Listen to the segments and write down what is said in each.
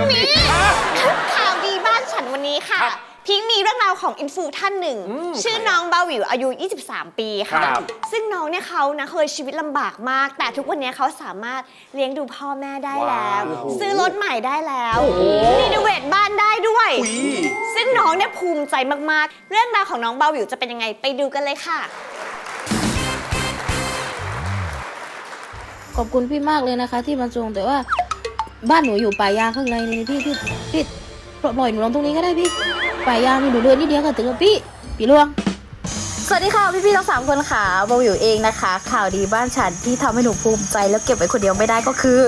ก็มีข่าวดีบ้านฉันวันนี้ค่ะ ครับพิงค์มีเรื่องราวของอินฟูท่านหนึ่ง อืมชื่อน้องบาวิวอายุ 23 ปีค่ะ ครับ ซึ่งน้องเนี่ยเขานะเคยชีวิตลำบากมาก แต่ทุกวันนี้เขาสามารถเลี้ยงดูพ่อแม่ได้แล้วว้าวซื้อรถใหม่ได้แล้วโอ้โหรีโนเวทบ้านได้ด้วยอุ๊ยซึ่งน้องเนี่ยภูมิใจมากๆ เรื่องราวของน้องบาวิวจะเป็นยังไงไปดูกันเลยค่ะ ขอบคุณพี่มากเลยนะคะ ที่มาส่งแต่ว่า บ้านหนูอยู่ป่ายางข้างในนี่พี่พี่พี่ปล่อยหนูลงตรงนี้ก็ได้พี่ป่ายางมีหนูเดินนิดเดียวก็ถึงแล้วพี่พี่ลวงสวัสดีค่ะพี่ๆทั้งสามคนค่ะบวิวเองนะคะ ข่าวดีบ้านฉันที่ทำให้หนูภูมิใจแล้วเก็บไว้คนเดียวไม่ได้ก็คือ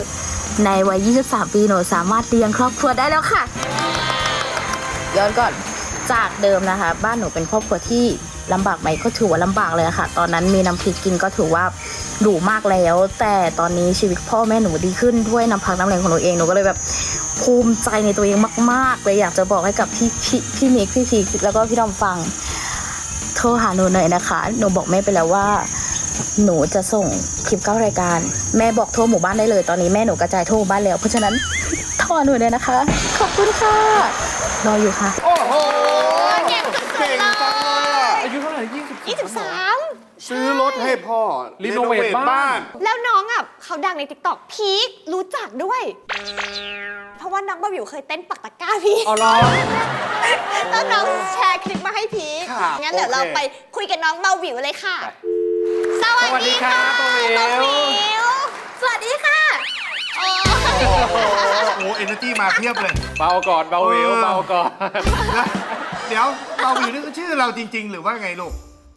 ในวัย 23 ปีหนูสามารถเลี้ยงครอบครัวได้แล้วค่ะ ย้อนก่อนจากเดิมนะคะ บ้านหนูเป็นครอบครัวที่ลำบากไหมก็ถือว่าลำบากเลยะค่ะ ตอนนั้นมีน้ำพริกกินก็ถือว่า หรูมากแล้ว แต่ตอนนี้ชีวิตพ่อแม่หนูดีขึ้นด้วยน้ำพักน้ำแรงของหนูเองหนูก็เลยแบบภูมิใจในตัวเองมาก ๆ เลยอยากจะบอกให้กับพี่พี่พี่มิกพี่พีคแล้วก็พี่ดอมฟังโทรหาหนูหน่อยนะคะ หนูบอกแม่ไปแล้วว่า หนูจะส่งคลิปเข้ารายการ แม่บอกโทรหมู่บ้านได้เลย ตอนนี้แม่หนูกระจายโทรหมู่บ้านแล้ว เพราะฉะนั้นโทรหาหนูเลยนะคะ ขอบคุณค่ะรออยู่ค่ะ โอ้โหเก่งสุดๆเก่งเลยจังเลยอะอายุเท่าไหร่ยี่สิบ23 ซื้อรถให้พ่อ รีโนเวทบ้าน แล้วน้องอะเขาดังในติ๊กต็อกพีครู้จักด้วย เพราะว่าน้องบาวิวเคยเต้นปักตะกร้าพี่อ๋อเหรอ แล้วน้องแชร์คลิปมาให้พีคครับงั้นเดี๋ยวโอเค เราไปคุยกับน้องบาวิวเลยค่ะสสวัสดีครับบาวิวบาวิวสวัสดีค่ะโอ้โอ้โหโอ้เอเนอร์จีมาเพียบเลย เบาก่อนเบาเวลเออเบาก่อนแล้วเดี๋ยวเราวิวนี่คือชื่อเราจริง ๆ หรือว่าไงลูก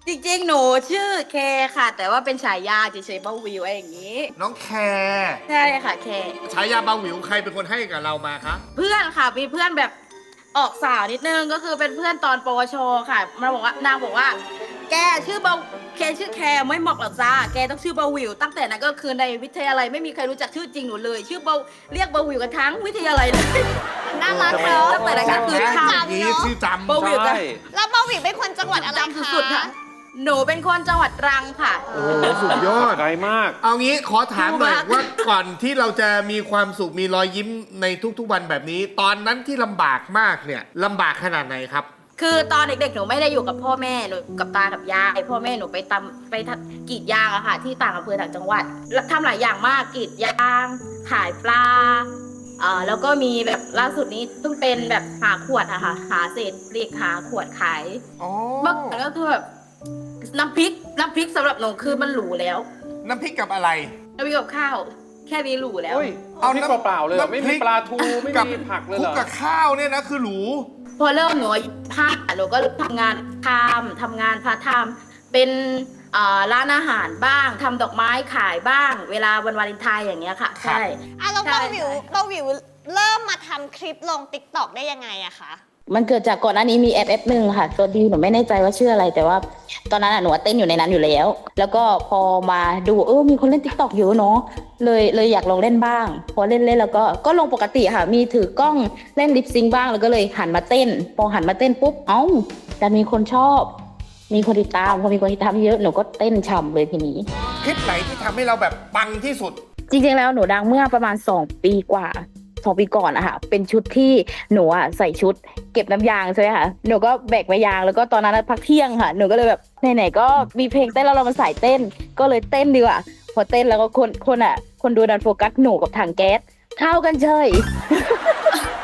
จริงๆ หนูชื่อแคค่ะ แต่ว่าเป็นฉายาเฉยๆเบ้าวิวอะไรอย่างนี้ น้องแคร์ใช่ค่ะแคฉายาบาวิวใครเป็นคนให้กับเรามาคะ เพื่อนค่ะมีเพื่อนแบบออกสาวนิดนึงก็คือเป็นเพื่อนตอนปวชค่ะมาบอกว่านางบอกว่า แกชื่อเบาแคชื่อแคไม่เหมาะหรอกจ้าแกต้องชื่อเบาวิว ตั้งแต่นั้นก็คือในวิทยาลัยไม่มีใครรู้จักชื่อจริงหนูเลย ชื่อเบาเรียกเบาวิวกันทั้งวิทยาลัยเลย น่ารักเนาะตั้งแต่นั้นก็คือนะทจำนี้เนาะชื่อจำ เบาวิวใช่แล้วบาวิวเป็นคนจังหวัดอะไรจำคะสุดๆค่ะ หนูเป็นคนจังหวัดตรังค่ะ โอ้โหสุดยอด ไกลมาก เอางี้ขอถามหน่อยดูมาก ว่าก่อนที่เราจะมีความสุขมีรอยยิ้มในทุกๆวันแบบนี้ ตอนนั้นที่ลำบากมากเนี่ยลำบากขนาดไหนครับ คือตอนเด็กๆ หนูไม่ได้อยู่กับพ่อแม่หนูกับตากับยายพ่อแม่หนูไปตำไปทำกรีดยางอะค่ะ ที่ต่างอำเภอต่างจังหวัดแล้วทำหลายอย่างมากกรีดยางขายปลาเอ่อแล้วก็มีแบบล่าสุดนี้เพิ่งเป็นแบบหาขวดอะค่ะ หาเศษเหล็กหาขวดขาย อ๋อ เมื่อก่อนก็คือแบบ น้ำพริกน้ำพริกสำหรับหนูคือมันหรูแล้วน้ำพริกกับอะไร น้ำพริกกับข้าว แค่นี้หรูแล้วเฮ้ยเอาพริกเปล่าๆเลยเหรอไม่น้ำพริมีก ปลาทูไม่กับมีผักเลยคลุเหรกอกับข้าวเนี่ยนะคือหรู พอเริ่มหนูอายุห้าหนูก็ทำงานทำทำงานพาร์ทไทม์เป็นเอ่อร้านอาหารบ้างทำดอกไม้ขายบ้าง เวลาวันวาเลนไทน์อย่างเงี้ยค่ะใช่ อะแล้วใช่บาวิวบาวิวเริ่มมาทำคลิปลงติ๊กต็อกได้ยังไงอะคะ มันเกิดจากก่อนหน้านี้มีแอปแอปหนึ่งค่ะตัวดีหนูไม่แน่ใจว่าชื่ออะไร แต่ว่าตอนนั้นอะหนูอะเต้นอยู่ในนั้นอยู่แล้ว แล้วก็พอมาดูเออมีคนเล่นทิกตอกเยอะเนาะเลยเลยอยากลองเล่นบ้าง พอเล่นเล่นแล้วก็ก็ลงปกติค่ะ มีถือกล้องเล่นลิปซิงค์บ้างแล้วก็เลยหันมาเต้น พอหันมาเต้นปุ๊บเอ้าแต่มีคนชอบ มีคนติดตามพอมีคนติดตามเยอะหนูก็เต้นฉ่ำเลยทีนี้คลิปไหนที่ทำให้เราแบบปังที่สุด จริงๆแล้วหนูดังเมื่อประมาณ 2 ปีกว่า สองปีก่อนอะค่ะเป็นชุดที่หนูอะใส่ชุดเก็บน้ำยางใช่ไหมคะหนูก็แบกมายางแล้วก็ตอนนั้นพักเที่ยงค่ะ หนูก็เลยแบบไหนๆก็มีเพลงเต้นแล้วเรามาใส่เต้น ก็เลยเต้นดีกว่าพอเต้นแล้วก็คนคนอะคนดูดันโฟกัสหนูกับถังแก๊สเข้ากันเฉย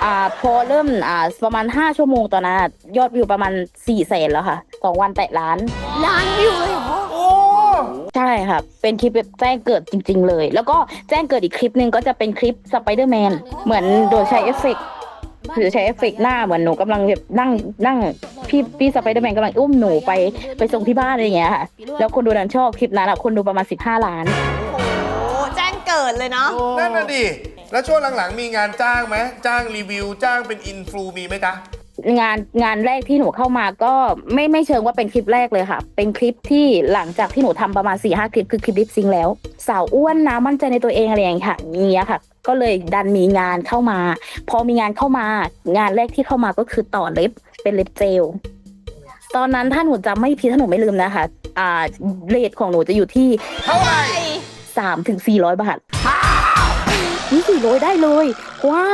อ่าพอเริ่มอ่าประมาณ 5 ชั่วโมงตอนนั้นยอดวิวประมาณ4ี่แสนแล้วค่ะสองวันแตะล้านล้านวิวเลยเหรอ ค่ะ เป็นคลิปแบบแจ้งเกิดจริง ๆ เลย แล้วก็แจ้งเกิดอีกคลิปหนึ่งก็จะเป็นคลิปสไปเดอร์แมนเหมือนโดยใช้เอฟเฟกต์หรือใช้เอฟเฟกต์หน้าเหมือนหนูกำลังแบบนั่งนั่งพี่พี่สไปเดอร์แมนกำลังอุ้มหนูไปไปส่งที่บ้านอะไรอย่างเงี้ยค่ะ แล้วคนดูนั้นชอบคลิปนั้นอะคนดูประมาณ 15 ล้าน โอ้โหแจ้งเกิดเลยเนาะนั่นน่ะดิ แล้วช่วงหลังๆมีงานจ้างไหมจ้างรีวิว จ้างเป็นอินฟลูมีไหมจ๊ะ งานงานแรกที่หนูเข้ามาก็ไม่ไม่เชิงว่าเป็นคลิปแรกเลยค่ะ เป็นคลิปที่หลังจากที่หนูทำประมาณ4ี่ห้าคลิปคือคลิปลิปซิงค์แล้ว สาวอ้วนนะมั่นใจในตัวเองอะไรอย่างเงี้ยค่ะอย่างเงี้ยค่ะ ก็เลยดันมีงานเข้ามา พอมีงานเข้ามางานแรกที่เข้ามาก็คือต่อเล็บเป็นเล็บเจลตอนนั้นถ้าหนูจำไม่ผิดถ้าหนูไม่ลืมนะคะอ่าเรทของหนูจะอยู่ที่เท่าไหร่สามถึงสี่ร้อยบาทนี่สี่ร้อยได้เลยเพราะว่า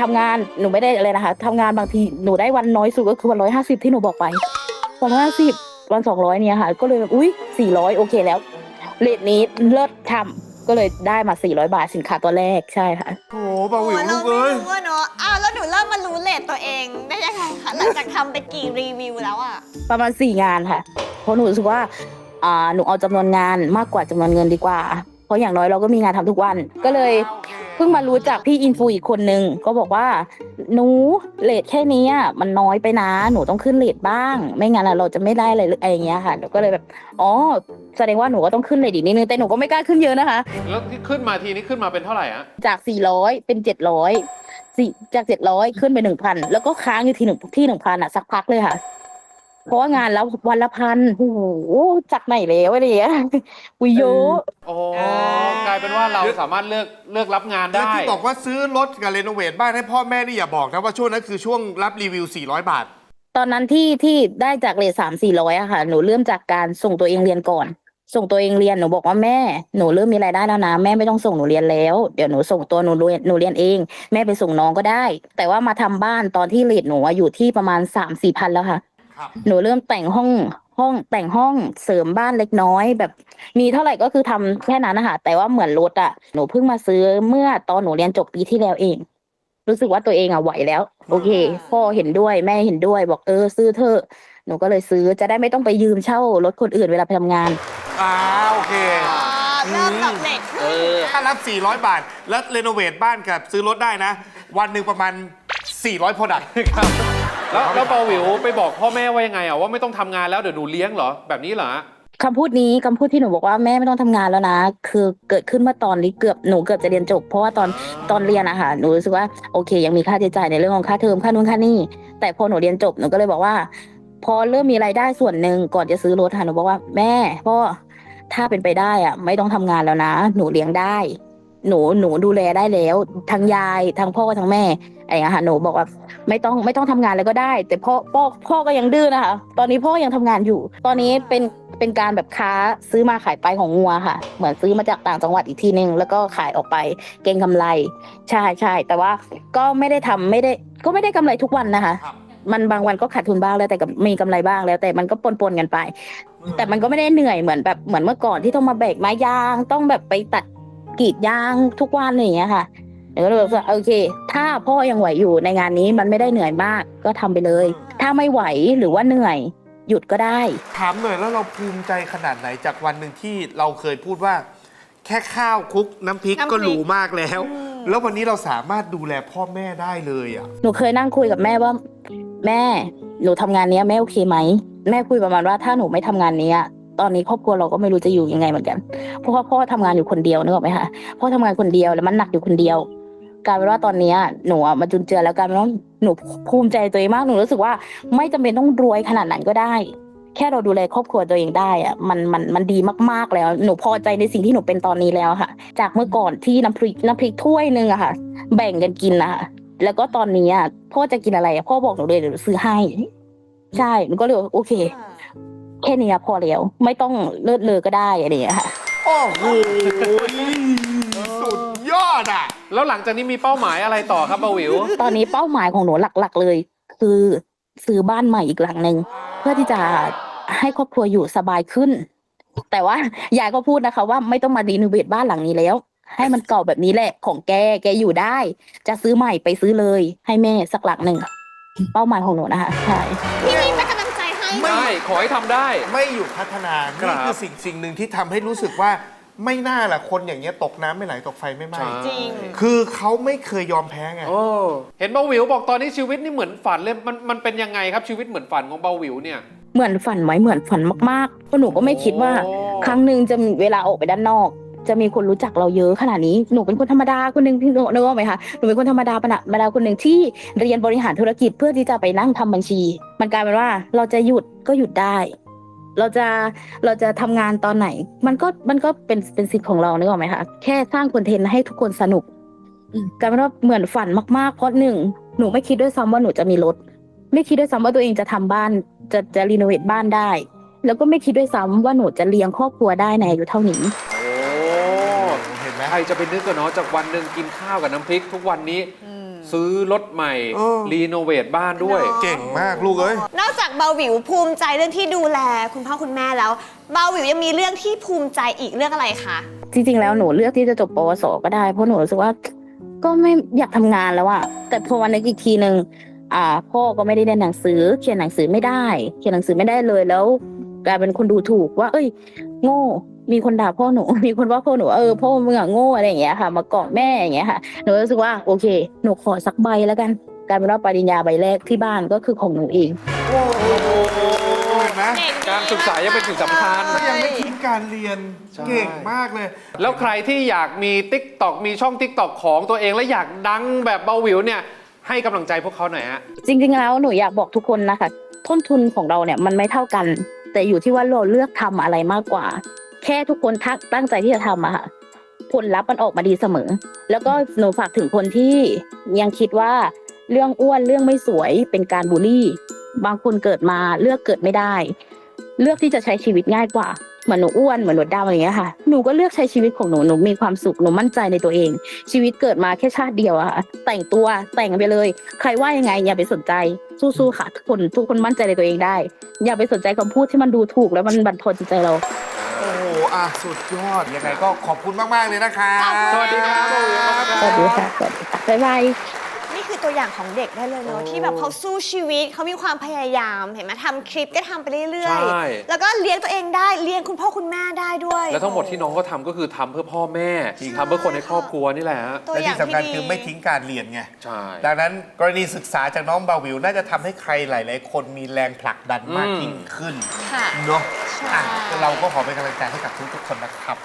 ทำงานหนูไม่ได้อะไรนะคะทำงานบางทีหนูได้วันน้อยสุดก็คือวันร้อยห้าสิบที่หนูบอกไปวันร้อยห้าสิบวันสองร้อยเนี่ยค่ะ ก็เลยแบบอุ้ยสี่ร้อยโอเคแล้วเลทนี้เลิศทำก็เลยได้มาสี่ร้อยบาทสินค้าตัวแรกใช่ค่ะโถเบาหวิวโอ้ลูเรากไม่เอ้ยรู้อะเนาะอ้าวแล้วหนูเริ่มมารู้เลทตัวเองได้ยังไงคะหลังจากทำไปกี่รีวิวแล้วอะประมาณสี่งานค่ะ เพราะหนูรู้สึกว่าอ่าหนูเอาจำนวนงานมากกว่าจำนวนเงินดีกว่า เพราะอย่างน้อยเราก็มีงานทำทุกวันก็เลย เพิ่งมารู้จากพี่อินฟูอีกคนนึงก็บอกว่า หนูเลทแค่นี้อะมันน้อยไปนะ หนูต้องขึ้นเลทบ้าง ไม่งั้นอะเราจะไม่ได้อะไรอะไรอย่างเงี้ยค่ะหนูก็เลยแบบอ๋อแสดงว่าหนูก็ต้องขึ้นเลทอีกนิดนึงแต่หนูก็ไม่กล้าขึ้นเยอะนะคะ แล้วที่ขึ้นมาทีนี้ขึ้นมาเป็นเท่าไหร่อะจาก 400 เป็น 700สี่จาก 700 ขึ้นไป1,000 แล้วก็ค้างอยู่ที่หนึ่งที่1,000อะสักพักเลยค่ะ เพราะว่างานแล้ววันละพันโอ้โหจากไหนแล้วอะไรอย่างเงี้ยวิเยอะโอ้กลายเป็นว่าเราสามารถเลือกเลือกรับงานแล้วได้ ที่บอกว่าซื้อรถกับเรโนเวทบ้านให้พ่อแม่นี่อย่าบอกนะว่าช่วงนั้นคือช่วงรับรีวิว 400 บาท ตอนนั้นที่ที่ได้จากเลทสามสี่ร้อยอะค่ะ หนูเริ่มจากการส่งตัวเองเรียนก่อน ส่งตัวเองเรียนหนูบอกว่าแม่หนูเริ่มมีรายได้แล้วนะแม่ไม่ต้องส่งหนูเรียนแล้ว เดี๋ยวหนูส่งตัวหนูเรียนหนูเรียนเอง แม่ไปส่งน้องก็ได้ แต่ว่ามาทำบ้านตอนที่เลทหนูอะอยู่ที่ประมาณสามสี่พันแล้วค่ะครับ หนูเริ่มแต่งห้องห้องแต่งห้องเสริมบ้านเล็กน้อย แบบ มีเท่าไหร่ก็คือทำแค่นั้นนะคะแต่ว่าเหมือนรถอะหนูเพิ่งมาซื้อเมื่อตอนหนูเรียนจบปีที่แล้วเอง รู้สึกว่าตัวเองอะไหวแล้ว โอเค พ่อเห็นด้วยแม่เห็นด้วย บอกเออซื้อเถอะหนูก็เลยซื้อจะได้ไม่ต้องไปยืมเช่ารถคนอื่นเวลาไปทำงานอ่าโอเคอ๋อเริ่มแบบเลทเออถ้ารับ 400 บาท แล้วเรโนเวทบ้านกับซื้อรถได้นะ วันหนึ่งประมาณ 400 โปรดักต์ครับ แล้วแล้วเบาหวิวไปบอกพ่อแม่ว่ายังไงอะว่าไม่ต้องทำงานแล้วเดี๋ยวหนูเลี้ยงเหรอแบบนี้เหรอคำพูดนี้คำพูดที่หนูบอกว่าแม่ไม่ต้องทำงานแล้วนะ คือเกิดขึ้นเมื่อตอนนี้เกือบหนูเกือบจะเรียนจบ เพราะว่าตอนตอนเรียนอะค่ะหนูรู้สึกว่าโอเค ยังมีค่าใช้จ่ายในเรื่องของค่าเทอมค่านู่นค่านี่แต่พอหนูเรียนจบหนูก็เลยบอกว่า พอเริ่มมีรายได้ส่วนหนึ่งก่อนจะซื้อรถค่ะหนูบอกว่าแม่พ่อถ้าเป็นไปได้อะไม่ต้องทำงานแล้วนะ หนูเลี้ยงได้ หนูหนูดูแลได้แล้วทั้งยายทั้งพ่อทั้งแม่ไอ้อะค่ะหนูบอกว่าไม่ต้องไม่ต้องทำงานแล้วก็ได้ แต่พ่อพ่อพ่อก็ยังดื้อนะคะ ตอนนี้พ่อยังทำงานอยู่ ตอนนี้เป็นเป็นการแบบค้าซื้อมาขายไปของงัวค่ะ เหมือนซื้อมาจากต่างจังหวัดอีกทีนึงแล้วก็ขายออกไปเก็งกำไร ใช่ใช่แต่ว่าก็ไม่ได้ทำไม่ได้ก็ไม่ได้กำไรทุกวันนะคะมันบางวันก็ขาดทุนบ้างแล้วแต่ก็มีกำไรบ้างแล้ว แต่มันก็ปนๆกันไป แต่มันก็ไม่ได้เหนื่อยเหมือนแบบเหมือนเมื่อก่อนที่ต้องมาแบกไม้ยางต้องแบบไปตัด กรีดยางทุกวันอะไรอย่างเงี้ยค่ะเดี๋ยวก็เลยบอกว่าโอเค ถ้าพ่อยังไหวอยู่ในงานนี้มันไม่ได้เหนื่อยมากก็ทำไปเลย ถ้าไม่ไหวหรือว่าเหนื่อยหยุดก็ได้ ถามหน่อยแล้วเราภูมิใจขนาดไหนจากวันหนึ่งที่เราเคยพูดว่า แค่ข้าวคลุกน้ำพริกก็หรูมากแล้ว แล้ววันนี้เราสามารถดูแลพ่อแม่ได้เลยอะหนูเคยนั่งคุยกับแม่ว่า แม่หนูทำงานเนี้ยแม่โอเคไหมแม่คุยประมาณว่าถ้าหนูไม่ทำงานเนี้ย ตอนนี้ครอบครัวเราก็ไม่รู้จะอยู่ยังไงเหมือนกัน เพราะว่าพ่อทำงานอยู่คนเดียวนึกออกไหมคะพ่อทำงานคนเดียวแล้วมันหนักอยู่คนเดียวกลายเป็นว่าตอนนี้หนูมาจุนเจือแล้วกลายเป็นว่าหนูภูมิใจตัวเองมากหนูรู้สึกว่าไม่จำเป็นต้องรวยขนาดนั้นก็ได้ แค่เราดูแลครอบครัวตัวเองได้อะมันมันมันดีมากๆแล้ว หนูพอใจในสิ่งที่หนูเป็นตอนนี้แล้วค่ะ จากเมื่อก่อนที่น้ำพริกน้ำพริกถ้วยหนึ่งอะค่ะ แบ่งกันกินนะคะแล้วก็ตอนนี้พ่อจะกินอะไรพ่อบอกหนูเลยเดี๋ยวซื้อให้ ใช่หนูก็เลยโอเค แค่นี้อะพอแล้ว ไม่ต้องเลิศเลอก็ได้อะไรอย่างเงี้ยค่ะ โอ้โหสุดยอดอะ แล้วหลังจากนี้มีเป้าหมายอะไรต่อครับเบาหวิว ตอนนี้เป้าหมายของหนูหลักๆเลย คือซื้อบ้านใหม่อีกหลังหนึ่งเพื่อที่จะให้ครอบครัวอยู่สบายขึ้น แต่ว่ายายก็พูดนะคะ ว่าไม่ต้องมารีโนเวทบ้านหลังนี้แล้ว ให้มันเก่าแบบนี้แหละของแกแกอยู่ได้ จะซื้อใหม่ไปซื้อเลย ให้แม่สักหลังหนึ่งเป้าหมายของหนูนะคะใช่ พี่นี่เป็ นกำลังใจให้ได้ขอให้ทำได้ ไม่หยุดพัฒนา ครันี่บคือสิ่งสิ่งหนึ่งที่ทำให้รู้สึกว่าไม่น่าล่ะคนอย่างเงี้ยตกน้ำไม่ไหลตกไฟไม่ไหม้ใช่ จริง คือเขาไม่เคยยอมแพ้ไง โอ้เห็นเบาหวิวบอกตอนนี้ชีวิตนี่เหมือนฝันเลยมันมันเป็นยังไงครับชีวิตเหมือนฝันของเบาหวิวเนี่ย เหมือนฝันไหมเหมือนฝันมากๆเพราะหนูก็ไม่คิดว่า โอ้ ครั้งหนึ่งจะมีเวลาออกไปด้านนอก จะมีคนรู้จักเราเยอะขนาดนี้หนูเป็นคนธรรมดาคนหนึ่งที่หนูนึกออกไหมคะหนูเป็นคนธรรมดาปะนะธรรมดาคนหนึ่งที่เรียนบริหารธุรกิจเพื่อที่จะไปนั่งทำบัญชี มันกลายเป็นว่าเราจะหยุดก็หยุดได้ เราจะเราจะทำงานตอนไหน มันก็มันก็เป็นเป็นสิทธิ์ของเรานึกออกไหมคะแค่สร้างคอนเทนต์ให้ทุกคนสนุกอืมกลายเป็นว่าเหมือนฝันมากๆเพราะหนึ่งหนูไม่คิดด้วยซ้ำว่าหนูจะมีรถไม่คิดด้วยซ้ำว่าตัวเองจะทำบ้านจะจะรีโนเวทบ้านได้ แล้วก็ไม่คิดด้วยซ้ำว่าหนูจะเลี้ยงครอบครัวได้ในอายุเท่านี้ รจะไปนึกกันเนาะจากวันหนึ่งกินข้าวกับน้ำพริก ทุกวันนี้ซื้อรถใหม่ เออ รีโนเวทบ้านด้วย เก่งมากลูกเอ้ย นอกจากเบาหวิวภูมิใจเรื่องที่ดูแล คุณพ่อคุณแม่แล้ว เบาหวิวยังมีเรื่องที่ภูมิใจอีกเรื่องอะไรคะจริงๆ แล้วหนูเลือกที่จะจบปวสก็ได้ เพราะหนูรู้สึกว่า ก็ไม่อยากทำงานแล้วอะแต่พอวันนึกอีกทีหนึ่งอ่า พ่อก็ไม่ได้เรียนหนังสือ เขียนหนังสือไม่ได้ เขียนหนังสือไม่ได้เลยแล้วกลายเป็นคนดูถูกว่า เอ้ย โง่ มีคนด่าพ่อหนู มีคนว่าพ่อหนูเออพ่อมึงอะโง่อะไรอย่างเงี้ยค่ะ มาเกาะแม่อย่างเงี้ยค่ะหนูรู้สึกว่าโอเค หนูขอสักใบแล้วกันกลายเป็นว่าปริญญาใบแรกที่บ้านก็คือของหนูเองโอ้โหเห็นไหมเก่งการศึกษายังเป็นสิ่งสำคัญ ก็ยังไม่ทิ้งการเรียนใช่ เก่งมากเลย แล้วใครที่อยากมี t ิ k t o k มีช่อง t ิ k t o k ของตัวเองและอยากดังแบบเบาหวิวเนี่ย ให้กำลังใจพวกเขาหน่อยฮะ จริงๆแล้วหนูอยากบอกทุกคนนะคะ ต้นทุนของเราเนี่ยมันไม่เท่ากัน แต่อยู่ที่ว่าเราเลือกทำอะไรมากกว่า แค่ทุกคนทักตั้งใจที่จะทำอะค่ะ ผลลัพธ์มันออกมาดีเสมอ แล้วก็หนูฝากถึงคนที่ยังคิดว่าเรื่องอ้วนเรื่องไม่สวยเป็นการบูลลี่ บางคนเกิดมาเลือกเกิดไม่ได้ เลือกที่จะใช้ชีวิตง่ายกว่าเหมือนหนูอ้วนเหมือนหนูดำอะไรอย่างเงี้ยค่ะหนูก็เลือกใช้ชีวิตของหนูหนูมีความสุขหนูมั่นใจในตัวเอง ชีวิตเกิดมาแค่ชาติเดียวอะค่ะแต่งตัวแต่งไปเลย ใครว่ายังไง อย่าไปสนใจสู้ๆค่ะทุกคนทุกคนมั่นใจในตัวเองได้ อย่าไปสนใจคำพูดที่มันดูถูกแล้วมันบั่นทอนจิตใจเรา อ้โหอะสุดยอดยังไงก็ขอบคุณมาก ๆ เลยนะคะสวัสดีครับเบาหวิวครับ สวัสดีค่ะสวัสดีค่ะบ๊ายบายนี่คือ ตัวอย่างของเด็กได้เลยเนาะที่แบบเขาสู้ชีวิตเขามีความพยายามเห็นไหมทำคลิปก็ทำไปเรื่อยใช่ ๆ แล้วก็เลี้ยงตัวเองได้เลี้ยงคุณพ่อคุณแม่ได้ด้วยแล้วทั้งหมดที่น้องก็ทำก็คือทำเพื่อพ่อแม่ทำเพื่อคนในครอบครัวนี่แหละฮะตัวและอย่างที่สำคัญที่ดี คือไม่ทิ้งการเรียนไง ใช่ ดังนั้นกรณีศึกษาจากน้องบาวิว น่าจะทำให้ใครหลาย ๆ คนมีแรงผลักดันมากอืม ยิ่งขึ้นค่ะเนาะใช่ อะเราก็ขอเป็นกำลังใจให้กับทุก ๆ คนนะครับ